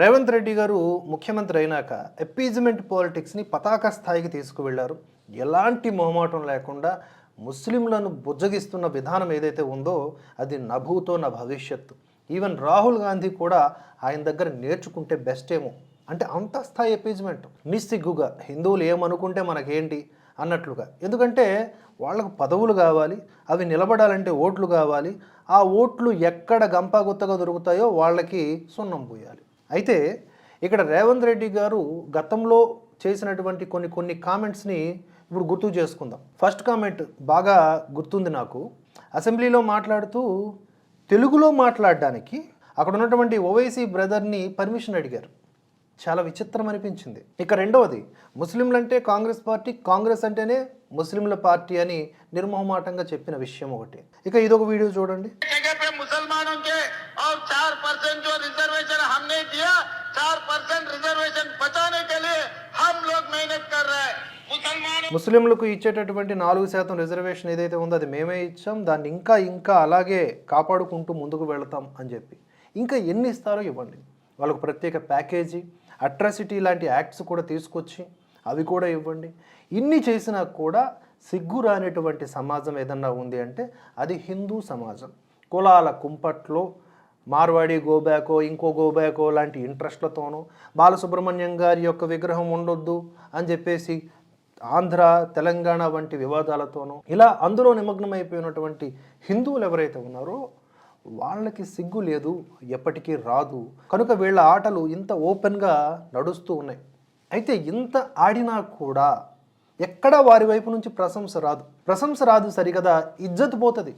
రేవంత్ రెడ్డి గారు ముఖ్యమంత్రి అయినాక ఎప్పీజ్మెంట్ పాలిటిక్స్ని పతాక స్థాయికి తీసుకువెళ్ళారు. ఎలాంటి మొహమాటం లేకుండా ముస్లింలను బుజ్జగిస్తున్న విధానం ఏదైతే ఉందో అది నభూతో నా భవిష్యత్తు. ఈవెన్ రాహుల్ గాంధీ కూడా ఆయన దగ్గర నేర్చుకుంటే బెస్ట్ ఏమో. అంటే అంత స్థాయి ఎపీజ్మెంట్ నిస్సిగ్గుగా హిందువులు ఏమనుకుంటే మనకేంటి అన్నట్లుగా. ఎందుకంటే వాళ్ళకు పదవులు కావాలి అవి నిలబడాలంటే ఓట్లు కావాలి. ఆ ఓట్లు ఎక్కడ గంపాగుత్తగా దొరుకుతాయో వాళ్ళకి సున్నం పోయాలి. అయితే ఇక్కడ రేవంత్ రెడ్డి గారు గతంలో చేసినటువంటి కొన్ని కొన్ని కామెంట్స్ని ఇప్పుడు గుర్తు చేసుకుందాం. ఫస్ట్ కామెంట్ బాగా గుర్తుంది నాకు. అసెంబ్లీలో మాట్లాడుతూ తెలుగులో మాట్లాడడానికి అక్కడ ఉన్నటువంటి ఓవైసీ బ్రదర్ని పర్మిషన్ అడిగారు. చాలా విచిత్రం అనిపించింది. ఇక రెండవది ముస్లింలంటే కాంగ్రెస్ పార్టీ కాంగ్రెస్ అంటేనే ముస్లింల పార్టీ అని నిర్మోహమాటంగా చెప్పిన విషయం ఒకటి. ఇక ఇదొక వీడియో చూడండి. जगह पे मुसलमानों के और चार परसेंट जो रिजर्वेशन हमने दिया चार परसेंट रिजर्वेशन बचाने के लिए हम लोग मेहनत कर रहे हैं मुसलमानों ముస్లింలకు ఇచ్చేటటువంటి నాలుగు శాతం రిజర్వేషన్ ఏదైతే ఉందో అది మేమే ఇచ్చాం దాన్ని ఇంకా ఇంకా అలాగే కాపాడుకుంటూ ముందుకు వెళతాం అని చెప్పి ఇంకా ఎన్ని ఇస్తారో ఇవ్వండి వాళ్ళకు ప్రత్యేక ప్యాకేజీ అట్రాసిటీ లాంటి యాక్ట్స్ కూడా తీసుకొచ్చి అవి కూడా ఇవ్వండి ఇన్ని చేసినా కూడా సిగ్గు రానిటువంటి సమాజం ఏదన్నా ఉంది అంటే అది హిందూ సమాజం కులాల కుంపట్లో మార్వాడి గోబ్యాకో ఇంకో గోబ్యాకో లాంటి ఇంట్రెస్ట్లతోనూ బాలసుబ్రహ్మణ్యం గారి యొక్క విగ్రహం ఉండొద్దు అని చెప్పేసి ఆంధ్ర తెలంగాణ వంటి వివాదాలతోనూ ఇలా అందులో నిమగ్నమైపోయినటువంటి హిందువులు ఎవరైతే ఉన్నారో వాళ్ళకి సిగ్గు లేదు ఎప్పటికీ రాదు. కనుక వీళ్ళ ఆటలు ఇంత ఓపెన్గా నడుస్తూ ఉన్నాయి. అయితే ఇంత ఆడినా కూడా ఎక్కడ వారి వైపు నుంచి ప్రశంస రాదు. ప్రశంస రాదు సరికదా ఇజ్జత్ పోతుంది.